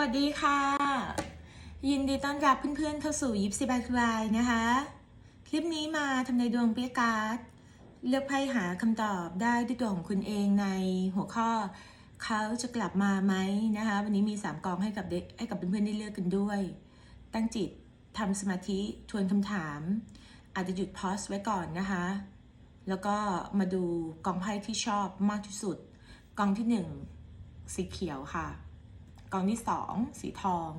วัสดีค่ะ ยินดีต้อนรับเพื่อนๆเข้าสู่ยิปซีบายคลายนะคะ คลิปนี้มาทำในดวงเปียการ์ดเลือกไพ่หาคำตอบได้ด้วยตัวของคุณเองในหัวข้อเขาจะกลับมาไหมนะคะ วันนี้มี 3กองให้กับเด็กให้กับเพื่อนๆได้เลือกกันด้วย ตั้งจิตทำสมาธิทวนคำถาม อาจจะหยุดพอสไว้ก่อนนะคะ แล้วก็มาดูกองไพ่ที่ชอบมากที่สุด กองที่ 1 สีเขียวค่ะ กองที่ 2 สีทอง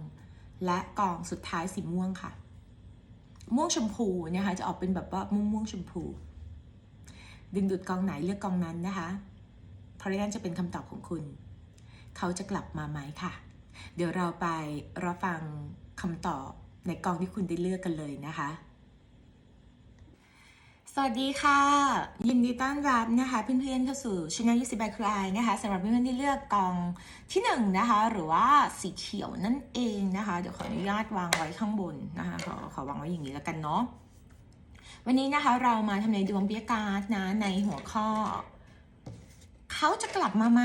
และกองสุดท้ายสีม่วงค่ะ ม่วงชมพูนะคะจะออกเป็นแบบว่าม่วงม่วงชมพู ดึงดูดกองไหนเลือกกองนั้นนะคะเพราะนั่นจะเป็นคำตอบของคุณ เขาจะกลับมาไหมค่ะ เดี๋ยวเราไปรับฟังคำตอบในกองที่คุณได้เลือกกันเลยนะคะ สวัสดีค่ะ ยินดีต้อนรับนะคะเพื่อนๆเข้าสู่ช anel ยูสิบายคลายนะคะสำหรับเพื่อนๆที่เลือกกองที่หนึ่งนะคะหรือว่าสีเขียวนั่นเองนะคะ เดี๋ยวขออนุญาตวางไว้ข้างบนนะคะขอขอวางไว้อย่างนี้แล้วกันเนาะวันนี้นะคะเรามาทำในดวงเบียการ์ดนะในหัวข้อเขาจะกลับมาไหม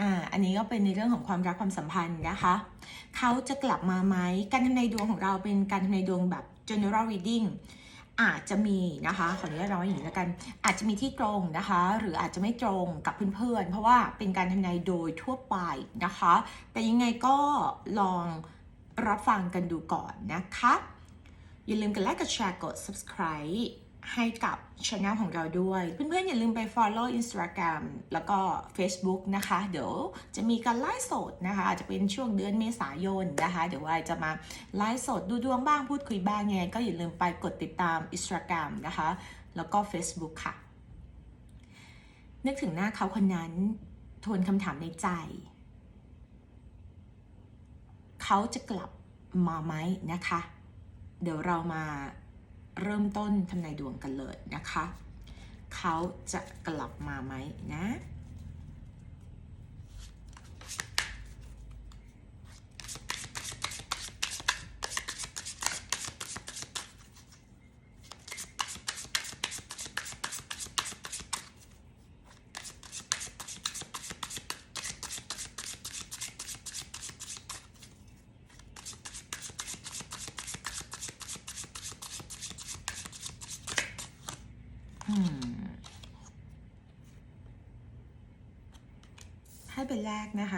อ่า อันนี้ก็เป็นในเรื่องของความรักความสัมพันธ์นะคะ เขาจะกลับมาไหมการทำในดวงของเราเป็นการทำในดวงแบบ general reading อาจจะมีนะคะขออนุญาตเราไว้อย่างนี้แล้วกัน อาจจะมีที่ตรงนะคะ หรืออาจจะไม่ตรงกับเพื่อนๆ เพราะว่าเป็นการทำนายโดยทั่วไปนะคะ แต่ยังไงก็ลองรับฟังกันดูก่อนนะคะ อย่าลืมกดไลค์กดแชร์กด subscribe ให้กับช anel ของเราด้วย เพื่อนๆ อย่าลืมไป follow Instagram แล้วก็ Facebook นะคะ เดี๋ยวจะมีการไลฟ์สดนะคะ อาจจะเป็นช่วงเดือนเมษายนนะคะ เดี๋ยววายจะมาไลฟ์สดดูดวงบ้างพูดคุยบ้างยังไง ก็อย่าลืมไปกดติดตาม Instagram นะคะ แล้วก็ Facebook ค่ะ นึกถึงหน้าเขาคนนั้นทวนคำถามในใจ เขาจะกลับมาไหมนะคะ เดี๋ยวเรามา เริ่มต้นทำนายดวงกันเลยนะคะ เขาจะกลับมาไหมนะ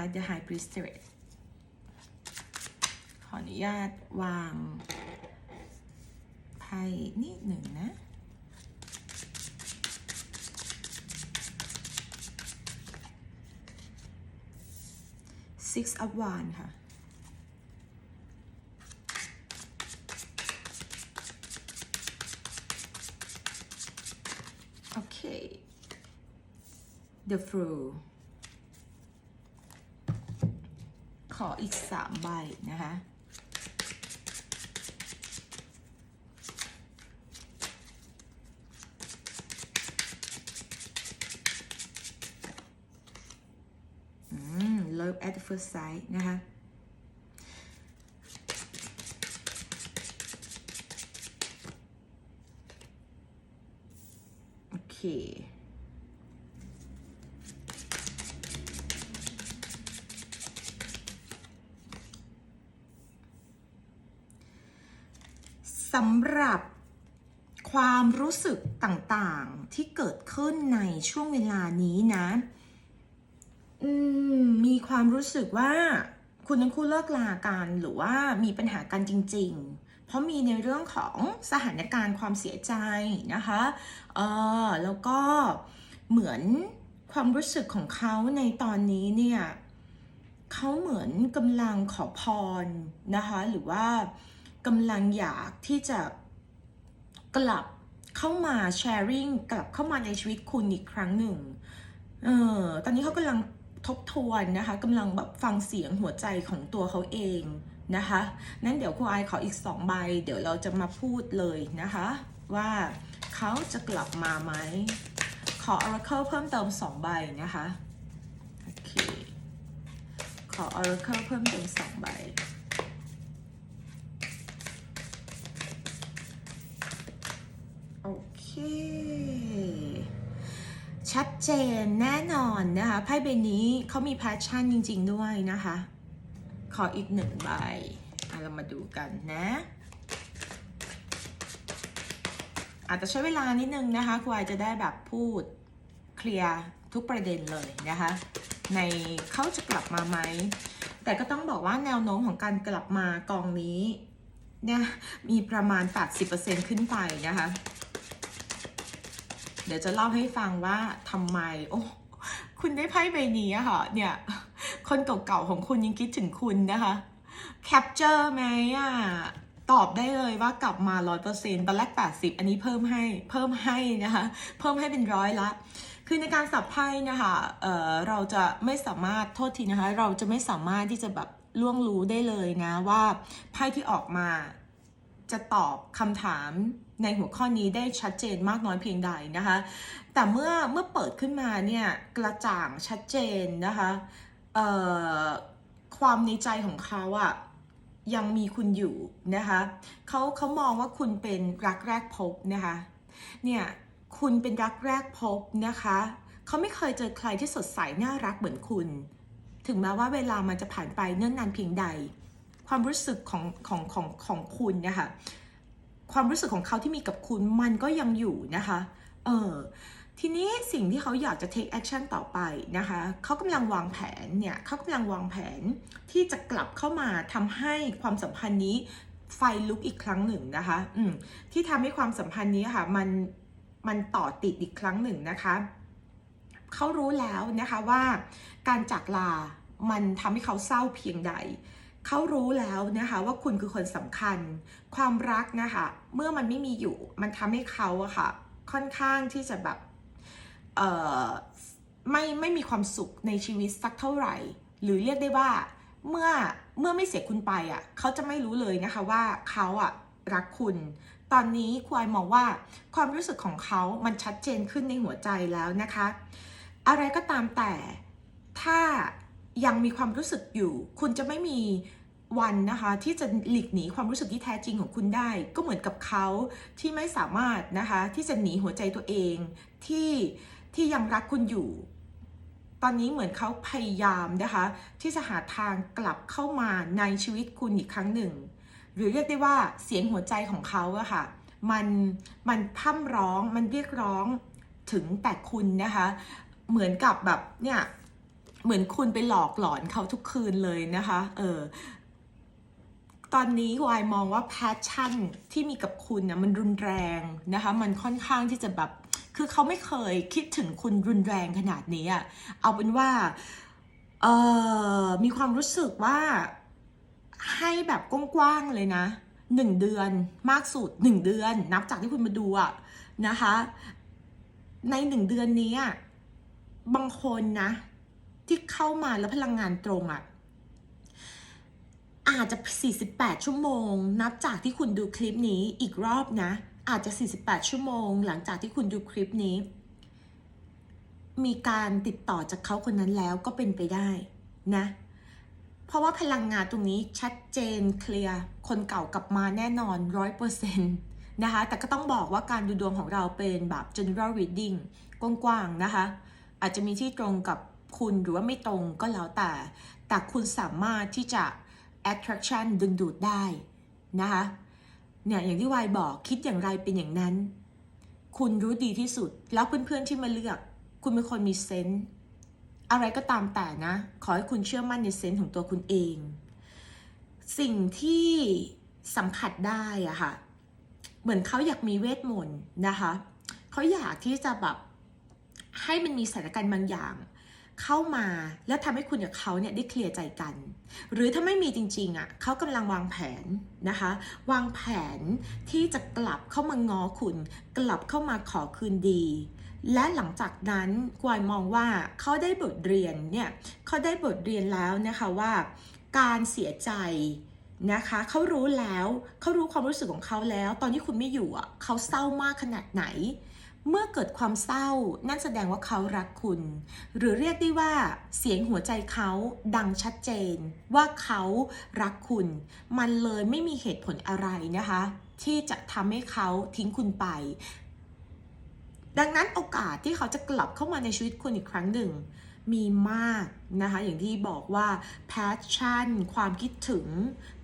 รกนะคะ The High Priestess ขออนุญาตวางไพ่นิดหนึ่งนะ Six of Wands ค่ะ โอเค The Flu ข ออีกสามใบนะคะ อืม Love at first sight นะคะโอเค สำหรับความรู้สึกต่างๆที่เกิดขึ้นในช่วงเวลานี้นะมมีความรู้สึกว่าคุณทั้งคู่เลิกลากันหรือว่ามีปัญหากันจริง ๆ เพราะมีในเรื่องของสถานการณ์ความเสียใจนะคะเออแล้วก็เหมือนความรู้สึกของเขาในตอนนี้เนี่ยเขาเหมือนกำลังขอพรนะคะหรือว่า กำลังอยากที่จะกลับเข้ามาแชร์ริ่งกลับเข้ามาในชีวิตคุณอีกครั้งหนึ่งเออตอนนี้เขากำลังทบทวนนะคะกำลังแบบฟังเสียงหัวใจของตัวเขาเองนะคะนั้นเดี๋ยวครูไอขออีกสองใบ เดี๋ยวเราจะมาพูดเลยนะคะ ว่าเขาจะกลับมาไหม ขอ Oracle เพิ่มเติมสองใบนะคะ โอเค ขอ Oracle เพิ่มเติมสองใบ โอเค ชัดเจนแน่นอนนะคะไพ่ใบนี้เขามี passion จริง ๆ ด้วยนะคะ ขออีกหนึ่งใบเรามาดูกันนะ อาจจะใช้เวลานิดนึงนะคะครูอายจะได้แบบพูดเคลียร์ทุกประเด็นเลยนะคะ ในเขาจะกลับมาไหม แต่ก็ต้องบอกว่าแนวโน้มของการกลับมากองนี้เนี่ยมีประมาณ 80%ขึ้นไปนะคะ เดี๋ยวจะเล่าให้ฟังว่าทำไม โอ้ คุณได้ไพ่ใบนี้อะค่ะ เนี่ย คนเก่าๆของคุณยังคิดถึงคุณนะคะ แคปเจอร์ไหมอะตอบได้เลยว่ากลับมา 100%ตอนแรก 80 อันนี้เพิ่มให้ เพิ่มให้นะคะ เพิ่มให้เป็นร้อยละ คือในการสับไพ่นะคะ เอ่อ เราจะไม่สามารถ โทษทีนะคะ เราจะไม่สามารถที่จะแบบล่วงรู้ได้เลยนะว่าไพ่ที่ออกมา จะตอบคำถามในหัวข้อนี้ได้ชัดเจนมากน้อยเพียงใดนะคะ แต่เมื่อเมื่อเปิดขึ้นมาเนี่ยกระจ่างชัดเจนนะคะความในใจของเขาอะยังมีคุณอยู่นะคะเขาเขามองว่าคุณเป็นรักแรกพบนะคะเนี่ยคุณเป็นรักแรกพบนะคะเขาไม่เคยเจอใครที่สดใสน่ารักเหมือนคุณ ถึงแม้ว่าเวลามันจะผ่านไปเนิ่นนานเพียงใด ความรู้สึกของของของของคุณเนะคะความรู้สึกของเขาที่มีกับคุณมันก็ยังอยู่นะคะ เออทีนี้สิ่งที่เขาอยากจะ take action ต่อไปนะคะ เขากำลังวางแผนเนี่ยเขากำลังวางแผนที่จะกลับเข้ามาทำให้ความสัมพันธ์นี้ไฟลุกอีกครั้งหนึ่งนะคะ อืมที่ทำให้ความสัมพันธ์นี้ค่ะมันมันต่อติดอีกครั้งหนึ่งนะคะ เขารู้แล้วนะคะว่าการจากลา มันทำให้เขาเศร้าเพียงใด เขารู้แล้วนะคะว่าคุณคือคนสำคัญ ความรักนะคะเมื่อมันไม่มีอยู่ มันทำให้เขาอะค่ะค่อนข้างที่จะแบบเออไม่ไม่มีความสุขในชีวิตสักเท่าไหร่ หรือเรียกได้ว่าเมื่อเมื่อไม่เสียคุณไปอะเขาจะไม่รู้เลยนะคะว่าเขาอะรักคุณ ตอนนี้ควายมองว่าความรู้สึกของเขามันชัดเจนขึ้นในหัวใจแล้วนะคะ อะไรก็ตามแต่ถ้ายังมีความรู้สึกอยู่ คุณจะไม่มี วันนะคะที่จะหลีกหนีความรู้สึกที่แท้จริงของคุณได้ ก็เหมือนกับเขาที่ไม่สามารถนะคะที่จะหนีหัวใจตัวเองที่ที่ยังรักคุณอยู่ ตอนนี้เหมือนเขาพยายามนะคะที่จะหาทางกลับเข้ามาในชีวิตคุณอีกครั้งหนึ่ง หรือเรียกได้ว่าเสียงหัวใจของเขาอะค่ะมันมันพร่ำร้องมันเรียกร้องถึงแต่คุณนะคะเหมือนกับแบบเนี่ยเหมือนคุณไปหลอกหลอนเขาทุกคืนเลยนะคะ เออ ตอนนี้วายมองว่าแพชชั่นที่มีกับคุณนะมันรุนแรงนะคะ มันค่อนข้างที่จะแบบ คือเขาไม่เคยคิดถึงคุณรุนแรงขนาดนี้อะเอาเป็นว่าเออมีความรู้สึกว่าให้แบบกว้างๆเลยนะหนึ่งเดือนมากสุดหนึ่งเดือน นับจากที่คุณมาดูอะนะคะ ในหนึ่งเดือนนี้อะบางคนนะ ที่เข้ามาแล้วพลังงานตรงอะ อาจจะ 48 ชั่วโมง นับจากที่คุณดูคลิปนี้อีกรอบนะ อาจจะ 48 ชั่วโมง หลังจากที่คุณดูคลิปนี้ มีการติดต่อจากเขาคนนั้นแล้วก็เป็นไปได้นะ เพราะว่าพลังงานตรงนี้ชัดเจนเคลียร์คนเก่ากลับมาแน่นอน 100%นะคะ แต่ก็ต้องบอกว่าการดูดวงของเราเป็นแบบ general reading กว้างๆนะคะ อาจจะมีที่ตรงกับคุณหรือว่าไม่ตรงก็แล้วแต่ แต่คุณสามารถที่จะ attraction ดึงดูดได้นะคะเนี่ยอย่างที่วายบอกคิดอย่างไรเป็นอย่างนั้น คุณรู้ดีที่สุดแล้วเพื่อนๆที่มาเลือก คุณเป็นคนมีเซนส์อะไรก็ตามแต่นะ ขอให้คุณเชื่อมั่นในเซนส์ของตัวคุณเอง สิ่งที่สัมผัสได้อะค่ะ เหมือนเขาอยากมีเวทมนต์นะคะเขาอยากที่จะแบบให้มันมีสถานการณ์บางอย่าง เข้ามาแล้วทำให้คุณกับเขาเนี่ยได้เคลียร์ใจกัน หรือถ้าไม่มีจริงๆอะเขากำลังวางแผนนะคะ วางแผนที่จะกลับเข้ามาง้อคุณ กลับเข้ามาขอคืนดี และหลังจากนั้นกวายมองว่าเขาได้บทเรียนเนี่ยเขาได้บทเรียนแล้วนะคะว่า การเสียใจนะคะเขารู้แล้วเขารู้ความรู้สึกของเขาแล้ว ตอนที่คุณไม่อยู่อะเขาเศร้ามากขนาดไหน เมื่อเกิดความเศร้านั่นแสดงว่าเขารักคุณ หรือเรียกได้ว่า เสียงหัวใจเขาดังชัดเจน ว่าเขารักคุณ มันเลยไม่มีเหตุผลอะไรนะคะ ที่จะทำให้เขาทิ้งคุณไป ดังนั้นโอกาสที่เขาจะกลับเข้ามาในชีวิตคุณอีกครั้งหนึ่ง มีมากนะคะ อย่างที่บอกว่า passion ความคิดถึง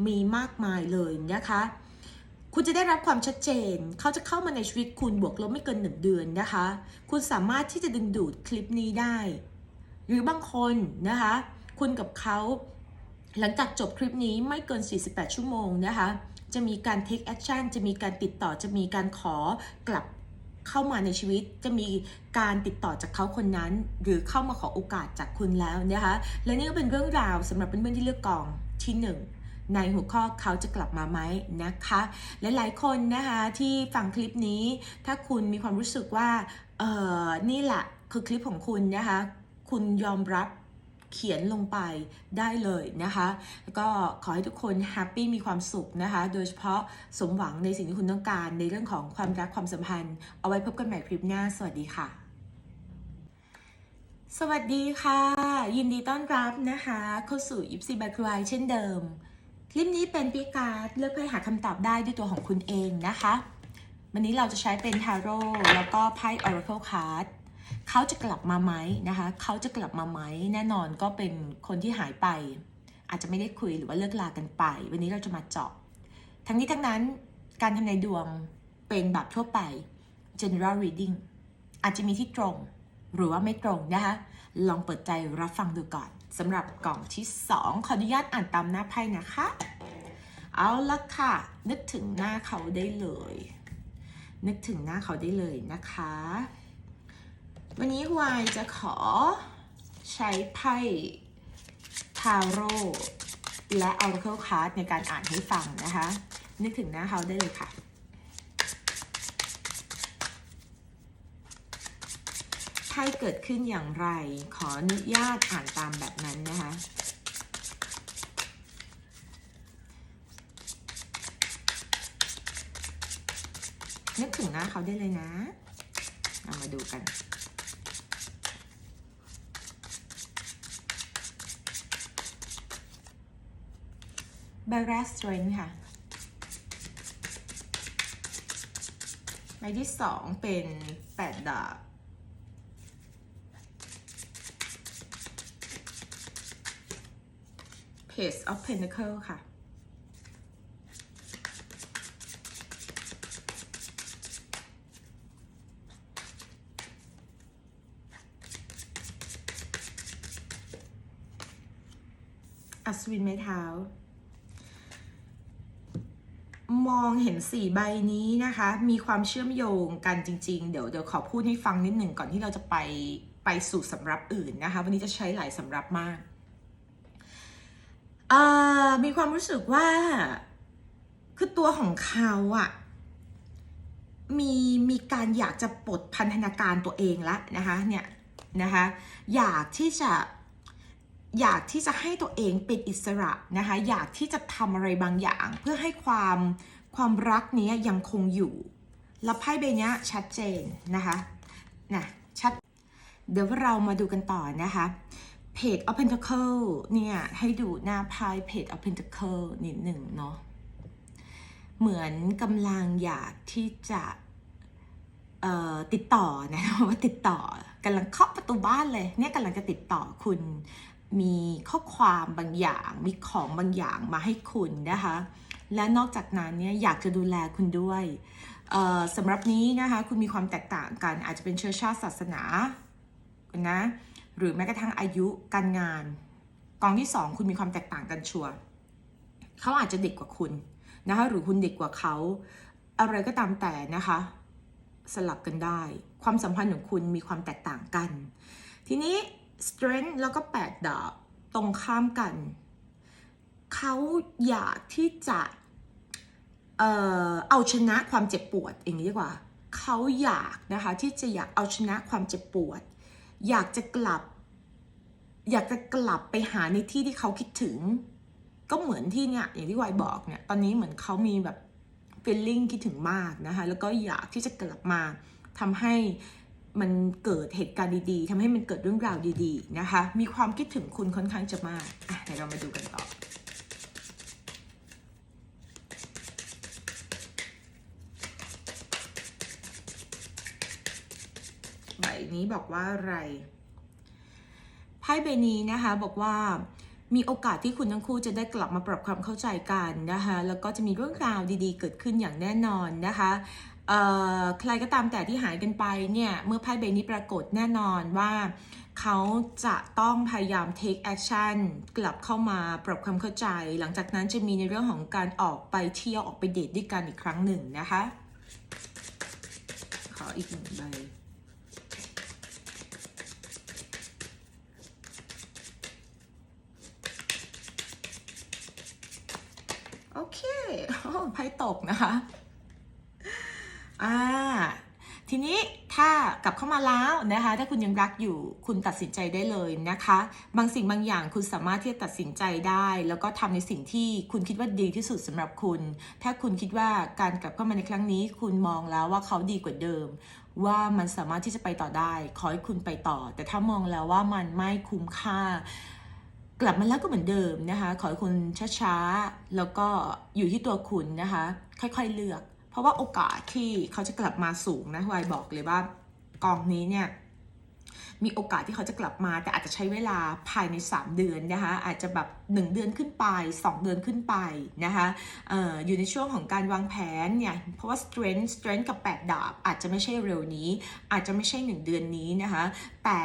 มีมากมายเลยนะคะ คุณจะได้รับความชัดเจน เขาจะเข้ามาในชีวิตคุณบวกลบไม่เกินหนึ่งเดือนนะคะ คุณสามารถที่จะดึงดูดคลิปนี้ได้ หรือบางคนนะคะ คุณกับเขาหลังจากจบคลิปนี้ไม่เกิน 48 ชั่วโมงนะคะ จะมีการ take action จะมีการติดต่อ จะมีการขอกลับเข้ามาในชีวิต จะมีการติดต่อจากเขาคนนั้น หรือเข้ามาขอโอกาสจากคุณแล้วนะคะ และนี่ก็เป็นเรื่องราวสำหรับเพื่อนๆที่เลือกกองที่หนึ่ง ในหัวข้อเขาจะกลับมาไหมนะคะและหลายคนนะคะที่ฟังคลิปนี้ ถ้าคุณมีความรู้สึกว่าเออนี่แหละคือคลิปของคุณนะคะ คุณยอมรับเขียนลงไปได้เลยนะคะ ก็ขอให้ทุกคนแฮปปี้มีความสุขนะคะ โดยเฉพาะสมหวังในสิ่งที่คุณต้องการในเรื่องของความรักความสัมพันธ์ เอาไว้พบกันใหม่คลิปหน้า สวัสดีค่ะ สวัสดีค่ะ ยินดีต้อนรับนะคะ เข้าสู่ยิปซีบาครายเช่นเดิม คลิปนี้เป็นปีการเลือกไพ่หาคำตอบได้ด้วยตัวของคุณเองนะคะ วันนี้เราจะใช้เป็นทาโร่แล้วก็ไพ่ Oracle Card เขาจะกลับมาไหมนะคะ เขาจะกลับมาไหมแน่นอนก็เป็นคนที่หายไป อาจจะไม่ได้คุยหรือว่าเลิกลากันไป วันนี้เราจะมาเจาะ ทั้งนี้ทั้งนั้นการทำนายดวงเป็นแบบทั่วไป general reading อาจจะมีที่ตรงหรือว่าไม่ตรงนะคะ ลองเปิดใจรับฟังดูก่อน สำหรับกล่องที่ 2 ขออนุญาตอ่านตามหน้าไพ่นะคะ เอาละค่ะ นึกถึงหน้าเขาได้เลย นึกถึงหน้าเขาได้เลยนะคะ วันนี้วายจะขอใช้ไพ่ทาโร่และ Oracle Card ในการอ่านให้ฟังนะคะ นึกถึงหน้าเขาได้เลยค่ะ ไพ่เกิดขึ้นอย่างไร ขออนุญาตอ่านตามแบบนั้นนะคะนึกถึงหน้าเขาได้เลยนะเรามาดูกัน b a r a s Strength ค่ะ ใบที่สองเป็นแปดดาบ Page of Pentacle ค่ะ อัศวินไม้เท้ามองเห็นสี่ใบนี้นะคะ มีความเชื่อมโยงกันจริง ๆ เดี๋ยวเดี๋ยวขอพูดให้ฟังนิดหนึ่งก่อนที่เราจะไปไปสู่สำรับอื่นนะคะ วันนี้จะใช้หลายสำรับมาก เอ่อมีความรู้สึกว่า คือตัวของเขาอะมีมีการอยากจะปลดพันธนาการตัวเองแล้วนะคะเนี่ยนะคะอยากที่จะอยากที่จะให้ตัวเองเป็นอิสระนะคะอยากที่จะทำอะไรบางอย่าง เพื่อให้ความความรักนี้ยังคงอยู่ แล้วไพ่ใบนี้ชัดเจนนะคะนะชัดเดี๋ยวเรามาดูกันต่อนะคะ Page of Pentacle เนี่ย ให้ดูหน้าไพ่ Page of Pentacle นิดหนึ่งเนาะเหมือนกำลังอยากที่จะติดต่อนะว่าติดต่อกำลังเคาะประตูบ้านเลย เนี่ยกำลังจะติดต่อคุณมีข้อความบางอย่าง มีของบางอย่างมาให้คุณนะคะ และนอกจากนั้นเนี่ยอยากจะดูแลคุณด้วยสำหรับนี้นะคะ คุณมีความแตกต่างกันอาจจะเป็นเชื้อชาติศาสนานะ หรือแม้กระทั่งอายุการงาน กองที่สองคุณมีความแตกต่างกันชัวร์เขาอาจจะเด็กกว่าคุณนะคะหรือคุณเด็กกว่าเขาอะไรก็ตามแต่นะคะ สลับกันได้ ความสัมพันธ์ของคุณมีความแตกต่างกัน ทีนี้ strength แล้วก็แปดดาบตรงข้ามกัน เขาอยากที่จะเอ่อเอาชนะความเจ็บปวดอย่างนี้ดีกว่า เขาอยากนะคะที่จะอยากเอาชนะความเจ็บปวด อยากจะกลับ อยากจะกลับไปหาในที่ที่เขาคิดถึง ก็เหมือนที่เนี่ยอย่างที่วายบอกเนี่ยตอนนี้เหมือนเขามีแบบ feeling คิดถึงมากนะคะแล้วก็อยากที่จะกลับมาทำให้มันเกิดเหตุการณ์ดีๆทำให้มันเกิดเรื่องราวดีๆนะคะ มีความคิดถึงคุณค่อนข้างจะมากอะเดี๋ยวเรามาดูกันต่อ ใบนี้บอกว่าอะไร ไพ่ใบนี้นะคะบอกว่ามีโอกาสที่คุณทั้งคู่จะได้กลับมาปรับความเข้าใจกันนะคะแล้วก็จะมีเรื่องราวดีๆ เกิดขึ้นอย่างแน่นอนนะคะใครก็ตามแต่ที่หายกันไปเนี่ยเมื่อไพ่ใบนี้ปรากฏแน่นอนว่า เขาจะต้องพยายาม take action กลับเข้ามาปรับความเข้าใจ หลังจากนั้นจะมีในเรื่องของการออกไปเที่ยวออกไปเดทด้วยกันอีกครั้งหนึ่งนะคะ ขออีกหนึ่งใบ เคโอ้ไพ่ตกนะคะอ่าทีนี้ถ้ากลับเข้ามาแล้วนะคะ ถ้าคุณยังรักอยู่คุณตัดสินใจได้เลยนะคะ บางสิ่งบางอย่างคุณสามารถที่จะตัดสินใจได้ แล้วก็ทำในสิ่งที่คุณคิดว่าดีที่สุดสำหรับคุณ ถ้าคุณคิดว่าการกลับเข้ามาในครั้งนี้ คุณมองแล้วว่าเขาดีกว่าเดิม ว่ามันสามารถที่จะไปต่อได้ ขอให้คุณไปต่อ แต่ถ้ามองแล้วว่ามันไม่คุ้มค่า กลับมาแล้วก็เหมือนเดิมนะคะ ขอให้คุณช้าๆ แล้วก็อยู่ที่ตัวคุณนะคะ ค่อยๆเลือก เพราะว่าโอกาสที่เขาจะกลับมาสูงนะวายบอกเลยว่ากองนี้เนี่ย มีโอกาสที่เขาจะกลับมา แต่อาจจะใช้เวลาภายใน 3 เดือนนะคะอาจจะแบบ 1 เดือนขึ้นไป 2 เดือนขึ้นไปนะคะอออยู่ในช่วงของการวางแผนเนี่ยเพราะว่า strength strength กับ 8 ดาบ อาจจะไม่ใช่เร็วนี้ อาจจะไม่ใช่ 1 เดือนนี้นะคะแต่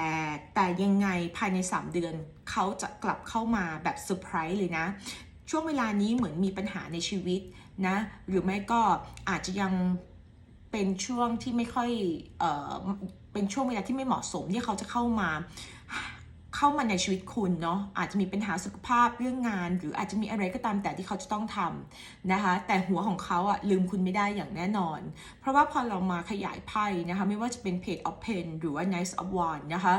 แต่ยังไงภายใน 3 เดือนเขาจะกลับเข้ามาแบบเซอร์ไพรส์เลยนะช่วงเวลานี้เหมือนมีปัญหาในชีวิตนะหรือไม่ก็อาจจะยังเป็นช่วงที่ไม่ค่อย เป็นช่วงเวลาที่ไม่เหมาะสมที่เขาจะเข้ามาเข้ามาในชีวิตคุณเนาะอาจจะมีปัญหาสุขภาพเรื่องงาน หรืออาจจะมีอะไรก็ตามแต่ที่เขาจะต้องทำนะคะ แต่หัวของเขาอะลืมคุณไม่ได้อย่างแน่นอน เพราะว่าพอเรามาขยายไพ่นะคะ ไม่ว่าจะเป็น Page of Pen หรือว่า Knight of Wand นะคะ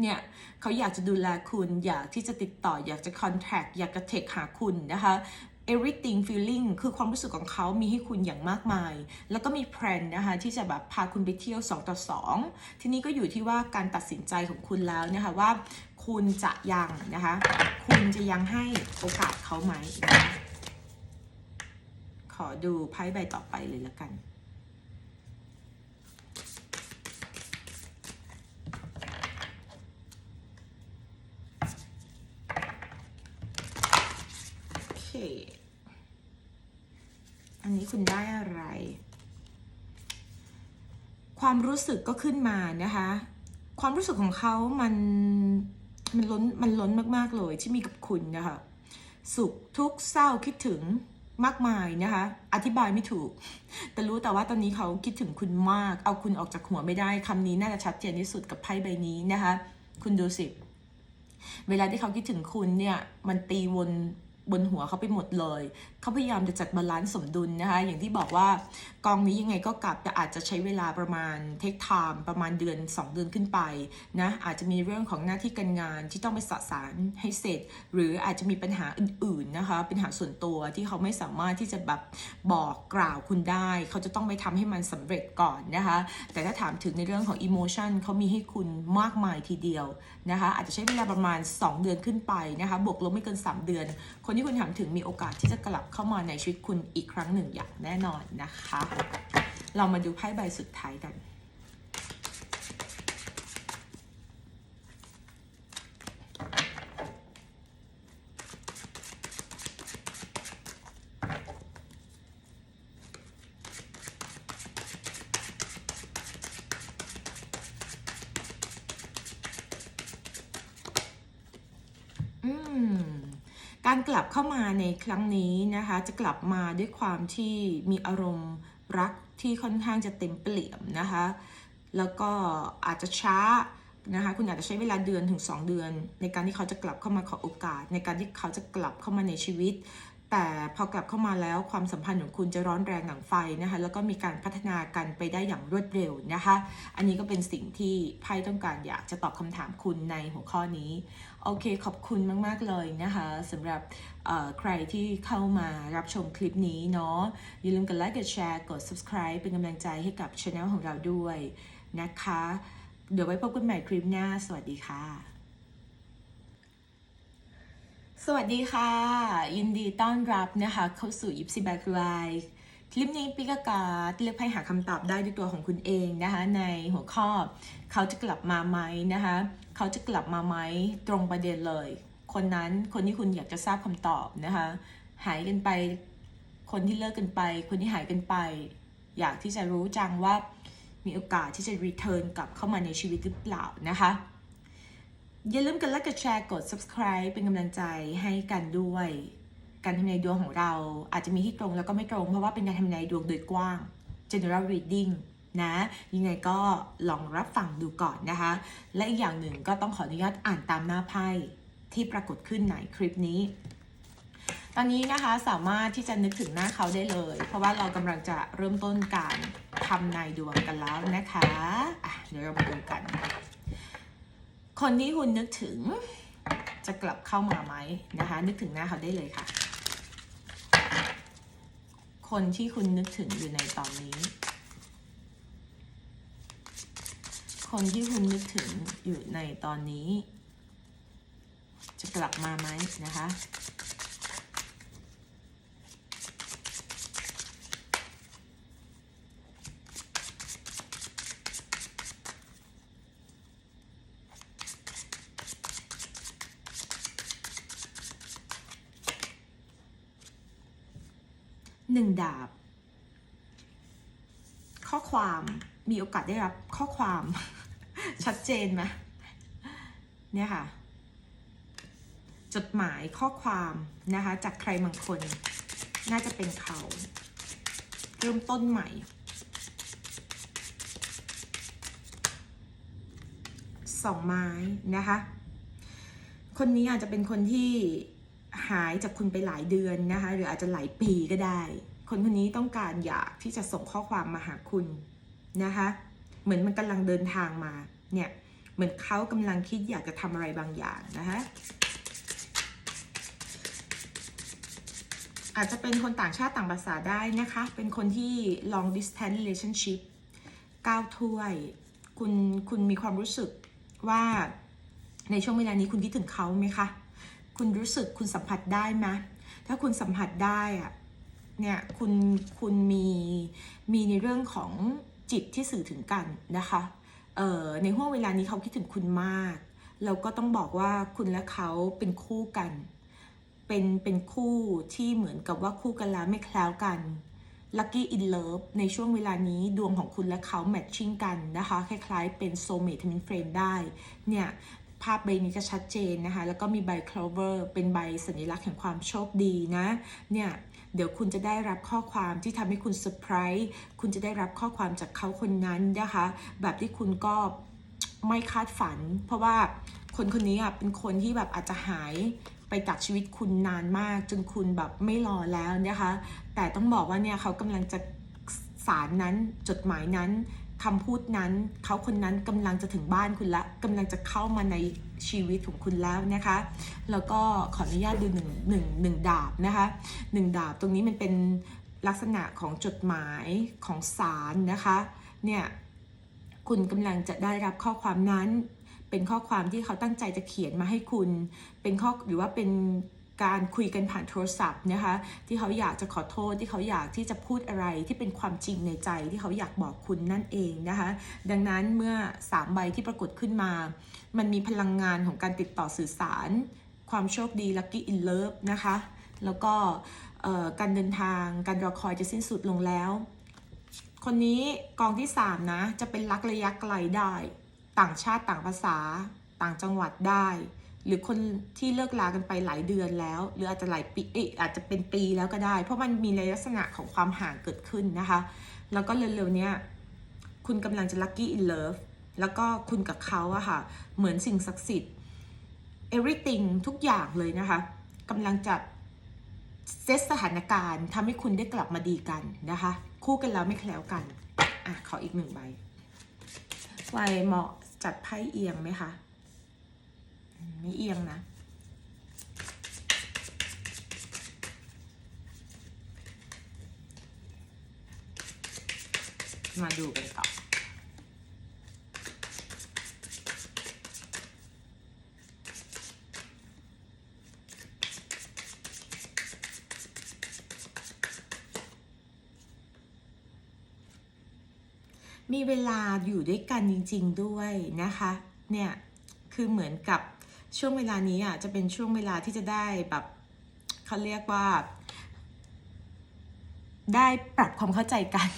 เนี่ยเขาอยากจะดูแลคุณอยากที่จะติดต่ออยากจะ contact อยากจะ take หาคุณนะคะ everything feeling คือความรู้สึกของเขามีให้คุณอย่างมากมาย แล้วก็มีแพลนนะคะที่จะแบบพาคุณไปเที่ยว 2 ต่อ 2 ทีนี้ก็อยู่ที่ว่าการตัดสินใจของคุณแล้วนะคะว่าคุณจะยังนะคะ คุณจะยังให้โอกาสเขาไหมนะขอดูไพ่ใบต่อไปเลยละกันโอเค อันนี้คุณได้อะไร ความรู้สึกก็ขึ้นมานะคะ ความรู้สึกของเขามันมันล้นมันล้นมากๆเลยที่มีกับคุณนะคะ สุขทุกข์เศร้าคิดถึงมากมายนะคะ อธิบายไม่ถูก แต่รู้แต่ว่าตอนนี้เขาคิดถึงคุณมาก เอาคุณออกจากหัวไม่ได้คำนี้น่าจะชัดเจนที่สุดกับไพ่ใบนี้นะคะ คุณดูสิ เวลาที่เขาคิดถึงคุณเนี่ย มันตีวนบนหัวเขาไปหมดเลยเขาพยายามจะจัดบาลานซ์สมดุลนะคะ อย่างที่บอกว่ากองนี้ยังไงก็กลับแต่อาจจะใช้เวลาประมาณเทคไทม์ประมาณเดือน 2 เดือนขึ้นไปนะอาจจะมีเรื่องของหน้าที่การงานที่ต้องไปสะสารให้เสร็จ หรืออาจจะมีปัญหาอื่นๆนะคะปัญหาส่วนตัวที่เขาไม่สามารถที่จะแบบบอกกล่าวคุณได้ เขาจะต้องไปทำให้มันสำเร็จก่อนนะคะ แต่ถ้าถามถึงในเรื่องของอิโมชันเขามีให้คุณมากมายทีเดียวนะคะอาจจะใช้เวลาประมาณ 2 เดือนขึ้นไปนะคะบวกลบไม่เกิน 3 เดือน คนที่คุณถามถึงมีโอกาสที่จะกลับเข้ามาในชีวิตคุณอีกครั้งหนึ่งอย่างแน่นอนนะคะ เรามาดูไพ่ใบสุดท้ายกัน อืม การกลับเข้ามาในครั้งนี้นะคะ จะกลับมาด้วยความที่มีอารมณ์รักที่ค่อนข้างจะเต็มเปี่ยมนะคะ แล้วก็อาจจะช้านะคะ คุณอาจจะใช้เวลาเดือนถึง 2 เดือน ในการที่เขาจะกลับเข้ามาขอโอกาส ในการที่เขาจะกลับเข้ามาในชีวิต แต่พอกลับเข้ามาแล้วความสัมพันธ์ของคุณจะร้อนแรงหนังไฟนะคะแล้วก็มีการพัฒนากันไปได้อย่างรวดเร็วนะคะ อันนี้ก็เป็นสิ่งที่ไพ่ต้องการอยากจะตอบคำถามคุณในหัวข้อนี้ โอเคขอบคุณมาก ๆ เลยนะคะสำหรับใครที่เข้ามารับชมคลิปนี้เนาะอย่าลืมกดไลค์กดแชร์กด subscribe เป็นกำลังใจให้กับช anel ของเราด้วยนะคะ เดี๋ยวไว้พบกันใหม่คลิปหน้า สวัสดีค่ะ สวัสดีค่ะ ยินดีต้อนรับนะคะเข้าสู่ยิปซีแบกไลฟ์คลิปนี้ปิกากาเลือกให้หาคำตอบได้ด้วยตัวของคุณเองนะคะ ในหัวข้อเขาจะกลับมาไหมนะคะ เขาจะกลับมาไหมตรงประเด็นเลย คนนั้นคนที่คุณอยากจะทราบคำตอบนะคะ หายกันไปคนที่เลิกกันไป คนที่หายกันไป อยากที่จะรู้จังว่ามีโอกาสที่จะรีเทิร์นกลับเข้ามาในชีวิตหรือเปล่านะคะ อย่าลืมกดไลค์กดแชร์กด subscribe เป็นกำลังใจให้กันด้วย การทำนายดวงของเราอาจจะมีที่ตรงแล้วก็ไม่ตรง เพราะว่าเป็นการทำนายดวงโดยกว้าง general reading นะยังไงก็ลองรับฟังดูก่อนนะคะ และอีกอย่างหนึ่งก็ต้องขออนุญาตอ่านตามหน้าไพ่ที่ปรากฏขึ้นในคลิปนี้ ตอนนี้นะคะสามารถที่จะนึกถึงหน้าเขาได้เลย เพราะว่าเรากำลังจะเริ่มต้นการทำนายดวงกันแล้วนะคะอะเดี๋ยวเรามาดูกัน คนที่คุณนึกถึงจะกลับเข้ามาไหมนะคะ นึกถึงหน้าเขาได้เลยค่ะ คนที่คุณนึกถึงอยู่ในตอนนี้ คนที่คุณนึกถึงอยู่ในตอนนี้ จะกลับมาไหมนะคะ หนึ่งดาบ ข้อความมีโอกาสได้รับข้อความ ชัดเจนไหมเนี่ยค่ะ จดหมายข้อความนะคะ จากใครบางคน น่าจะเป็นเขา เริ่มต้นใหม่ สองไม้นะคะ คนนี้อาจจะเป็นคนที่ หายจากคุณไปหลายเดือนนะคะ หรืออาจจะหลายปีก็ได้ คนคนนี้ต้องการอยากที่จะส่งข้อความมาหาคุณนะคะ เหมือนมันกำลังเดินทางมาเนี่ยเหมือนเขากำลังคิดอยากจะทำอะไรบางอย่างนะคะอาจจะเป็นคนต่างชาติต่างภาษาได้นะคะ เป็นคนที่ long distance relationship ก้าวถ้วย คุณ คุณมีความรู้สึกว่าในช่วงเวลานี้คุณคิดถึงเขาไหมคะ คุณรู้สึกคุณสัมผัสได้ไหมถ้าคุณสัมผัสได้อะเนี่ยคุณคุณมีมีในเรื่องของจิตที่สื่อถึงกันนะคะเอ่อในห่วงเวลานี้เขาคิดถึงคุณมากแล้วก็ต้องบอกว่าคุณและเขาเป็นคู่กัน เป็นเป็นคู่ที่เหมือนกับว่าคู่กันแล้วไม่แคล้วกัน Lucky in Love ในช่วงเวลานี้ดวงของคุณและเขาแมทชิ่งกันนะคะ คล้ายๆเป็น soulmate เป็นเฟรนได้ เนี่ย ภาพใบนี้จะชัดเจนนะคะ แล้วก็มีใบ clover เป็นใบสัญลักษณ์แห่งความโชคดีนะ เนี่ย เดี๋ยวคุณจะได้รับข้อความที่ทำให้คุณเซอร์ไพรส์ คุณจะได้รับข้อความจากเขาคนนั้นนะคะ แบบที่คุณก็ไม่คาดฝัน เพราะว่าคนคนนี้อะเป็นคนที่แบบอาจจะหายไปจากชีวิตคุณนานมาก จนคุณแบบไม่รอแล้วนะคะ แต่ต้องบอกว่าเนี่ยเขากำลังจะสารนั้นจดหมายนั้น คำพูดนั้น เขาคนนั้นกำลังจะถึงบ้านคุณละกำลังจะเข้ามาในชีวิตของคุณแล้วนะคะ แล้วก็ขออนุญาตดูหนึ่งหนึ่งหนึ่งดาบนะคะหนึ่งดาบตรงนี้มันเป็นลักษณะของจดหมายของสารนะคะ เนี่ยคุณกำลังจะได้รับข้อความนั้น เป็นข้อความที่เขาตั้งใจจะเขียนมาให้คุณ เป็นข้อหรือว่าเป็น การคุยกันผ่านโทรศัพท์นะคะ ที่เขาอยากจะขอโทษที่เขาอยากที่จะพูดอะไรที่เป็นความจริงในใจที่เขาอยากบอกคุณนั่นเองนะคะ ดังนั้นเมื่อสามใบที่ปรากฏขึ้นมา มันมีพลังงานของการติดต่อสื่อสาร ความโชคดี lucky in love นะคะ แล้วก็การเดินทางการรอคอยจะสิ้นสุดลงแล้ว คนนี้กองที่ 3 นะ จะเป็นรักระยะไกลได้ ต่างชาติต่างภาษา ต่างจังหวัดได้ หรือคนที่เลิกลากันไปหลายเดือนแล้ว หรืออาจจะหลายปีเอ๊ะอาจจะเป็นปีแล้วก็ได้ เพราะมันมีในลักษณะของความห่างเกิดขึ้นนะคะ แล้วก็เร็วๆเนี้ยคุณกำลังจะ lucky in love แล้วก็คุณกับเขาอะค่ะ เหมือนสิ่งศักดิ์สิทธิ์ everything ทุกอย่างเลยนะคะกำลังจะเซตสถานการณ์ทำให้คุณได้กลับมาดีกันนะคะ คู่กันแล้วไม่แคล้วกัน อะ ขออีกหนึ่งใบไวเหมาะจัดไพ่เอียงไหมคะ ไม่เอียงนะมาดูกันต่อ มีเวลาอยู่ด้วยกันจริง ๆ ด้วยนะคะ เนี่ย คือเหมือนกับ ช่วงเวลานี้อะจะเป็นช่วงเวลาที่จะได้แบบเขาเรียกว่า ได้ปรับความเข้าใจกัน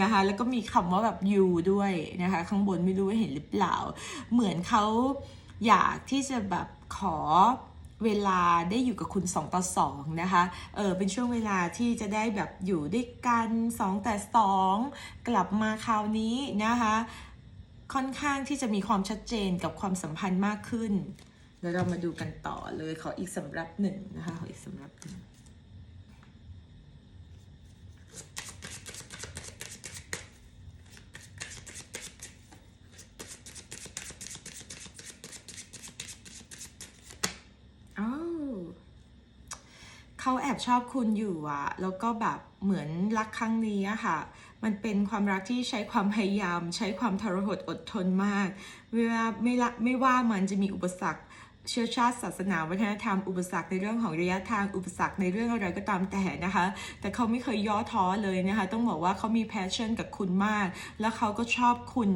นะคะแล้วก็มีคำว่าแบบ you ด้วยนะคะข้างบนไม่รู้ว่าเห็นหรือเปล่า เหมือนเขาอยากที่จะแบบขอเวลาได้อยู่กับคุณ 2 ต่อ 2 นะคะ เออเป็นช่วงเวลาที่จะได้แบบอยู่ด้วยกัน 2 แต่ 2 กลับมาคราวนี้นะคะ ค่อนข้างที่จะมีความชัดเจนกับความสัมพันธ์มากขึ้นแล้วเรามาดูกันต่อเลยขออีกสำรับหนึ่งนะคะขออีกสำรับหนึ่งเขาแอบชอบคุณอยู่อะแล้วก็แบบเหมือนรักครั้งนี้อะค่ะ มันเป็นความรักที่ใช้ความพยายาม ใช้ความทรหดอดทนมากเวลาไม่ละไม่ว่ามันจะมีอุปสรรคเชื้อชาติศาสนาวัฒนธรรมอุปสรรคในเรื่องของระยะทางอุปสรรคในเรื่องอะไรก็ตามแต่นะคะ แต่เขาไม่เคยย่อท้อเลยนะคะ ต้องบอกว่าเขามี passion กับคุณมาก แล้วเขาก็ชอบคุณ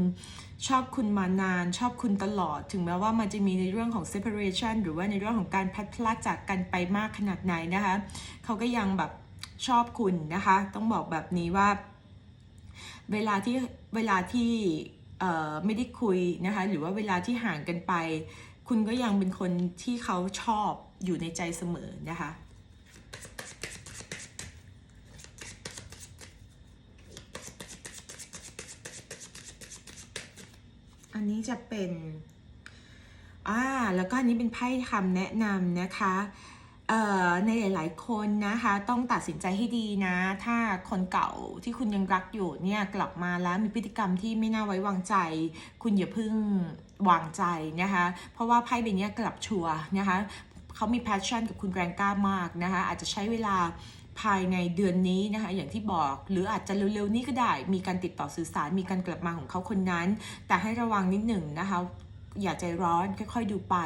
ชอบคุณมานาน ชอบคุณตลอด ถึงแม้ว่ามันจะมีในเรื่องของ separation หรือว่าในเรื่องของการพัดพลากจากกันไปมากขนาดไหนนะคะ เขาก็ยังแบบชอบคุณนะคะ ต้องบอกแบบนี้ว่า เวลาที่เวลาที่ไม่ได้คุยนะคะหรือว่าเวลาที่ห่างกันไป คุณก็ยังเป็นคนที่เขาชอบอยู่ในใจเสมอนะคะอันนี้จะเป็นอ่าแล้วก็อันนี้เป็นไพ่คำแนะนำนะคะ ในหลาย ๆ คนนะคะต้องตัดสินใจให้ดีนะ ถ้าคนเก่าที่คุณยังรักอยู่เนี่ยกลับมาแล้วมีพฤติกรรมที่ไม่น่าไว้วางใจ คุณอย่าเพิ่งวางใจนะคะเพราะว่าไพ่ใบนี้กลับชัวร์นะคะเขามี passion กับคุณแรงกล้ามากนะคะอาจจะใช้เวลาภายในเดือนนี้นะคะอย่างที่บอก หรืออาจจะเร็วๆนี้ก็ได้ มีการติดต่อสื่อสารมีการกลับมาของเขาคนนั้น แต่ให้ระวังนิดหนึ่งนะคะ อย่าใจร้อนค่อยๆดูไป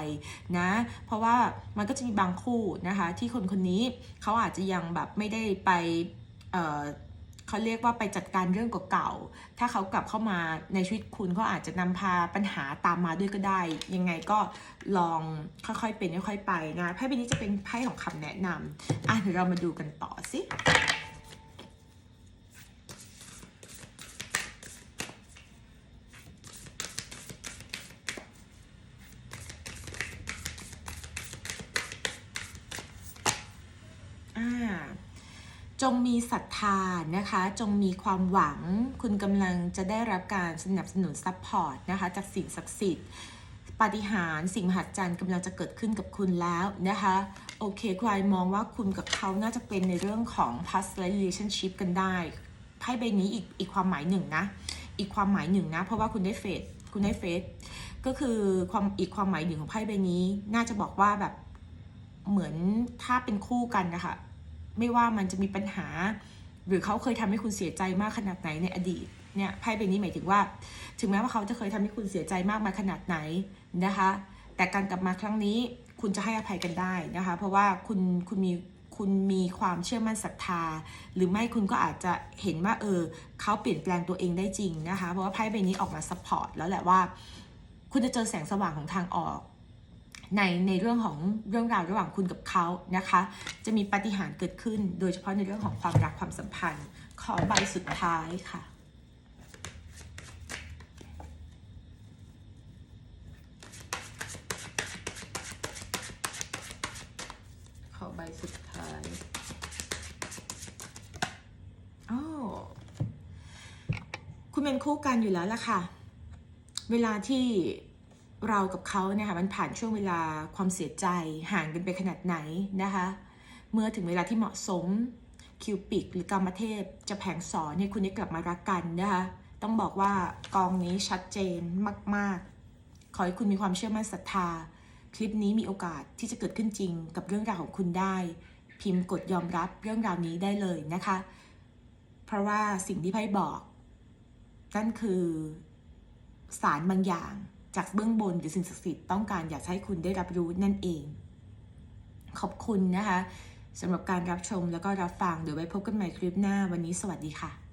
นะ เพราะว่ามันก็จะมีบางคู่นะคะ ที่คนคนนี้เขาอาจจะยังแบบไม่ได้ไปเเขาเรียกว่าไปจัดการเรื่องเก่าๆถ้าเขากลับเข้ามาในชีวิตคุณก็อาจจะนำพาปัญหาตามมาด้วยก็ได้ ยังไงก็ลองค่อยๆเป็นค่อยๆไปนะไพ่ใบนี้จะเป็นไพ่ของคำแนะนำอะเดี๋ยวเรามาดูกันต่อสิ อ่าจงมีศรัทธานะคะ จงมีความหวัง คุณกำลังจะได้รับการสนับสนุนซัพพอร์ตนะคะ จากสิ่งศักดิ์สิทธิ์ปาฏิหาริย์สิ่งมหัศจรรย์กำลังจะเกิดขึ้นกับคุณแล้วนะคะ โอเคใครมองว่าคุณกับเขาน่าจะเป็นในเรื่องของ past relationship กันได้ไพ่ใบนี้อีกอีกความหมายหนึ่งนะ อีกความหมายหนึ่งนะ เพราะว่าคุณได้เฟสคุณได้เฟสก็คือความอีกความหมายหนึ่งของไพ่ใบนี้ น่าจะบอกว่าแบบเหมือนถ้าเป็นคู่กันนะคะ ไม่ว่ามันจะมีปัญหา หรือเขาเคยทำให้คุณเสียใจมากขนาดไหนในอดีตเนี่ยไพ่ใบนี้หมายถึงว่า ถึงแม้ว่าเขาจะเคยทำให้คุณเสียใจมากมาขนาดไหนนะคะ แต่การกลับมาครั้งนี้คุณจะให้อภัยกันได้นะคะ เพราะว่าคุณคุณมีคุณมีความเชื่อมั่นศรัทธา หรือไม่คุณก็อาจจะเห็นว่าเออเขาเปลี่ยนแปลงตัวเองได้จริงนะคะ เพราะว่าไพ่ใบนี้ออกมาซัพพอร์ตแล้วแหละว่า คุณจะเจอแสงสว่างของทางออก ในในเรื่องของเรื่องราวระหว่างคุณกับเขานะคะ จะมีปาฏิหาริย์เกิดขึ้น โดยเฉพาะในเรื่องของความรักความสัมพันธ์ ขอใบสุดท้ายค่ะขอใบสุดท้ายอ้คุณเป็นคู่กันอยู่แล้วล่ะค่ะ เวลาที่ เรากับเขาเนี่ยค่ะมันผ่านช่วงเวลาความเสียใจห่างกันไปขนาดไหนนะคะ เมื่อถึงเวลาที่เหมาะสมคิวปิกหรือกรรมเทพ จะแผงสอนให้คุณได้กลับมารักกันนะคะต้องบอกว่ากองนี้ชัดเจนมาก ๆ ขอให้คุณมีความเชื่อมั่นศรัทธา คลิปนี้มีโอกาสที่จะเกิดขึ้นจริงกับเรื่องราวของคุณได้ พิมพ์กดยอมรับเรื่องราวนี้ได้เลยนะคะ เพราะว่าสิ่งที่ไพ่บอก นั่นคือสารบางอย่าง จากเบื้องบนหรือสิ่งศักดิ์สิทธิ์ต้องการอยากให้คุณได้รับรู้นั่นเอง ขอบคุณนะคะสำหรับการรับชมแล้วก็รับฟังเดี๋ยวไว้พบกันใหม่คลิปหน้าวันนี้สวัสดีค่ะ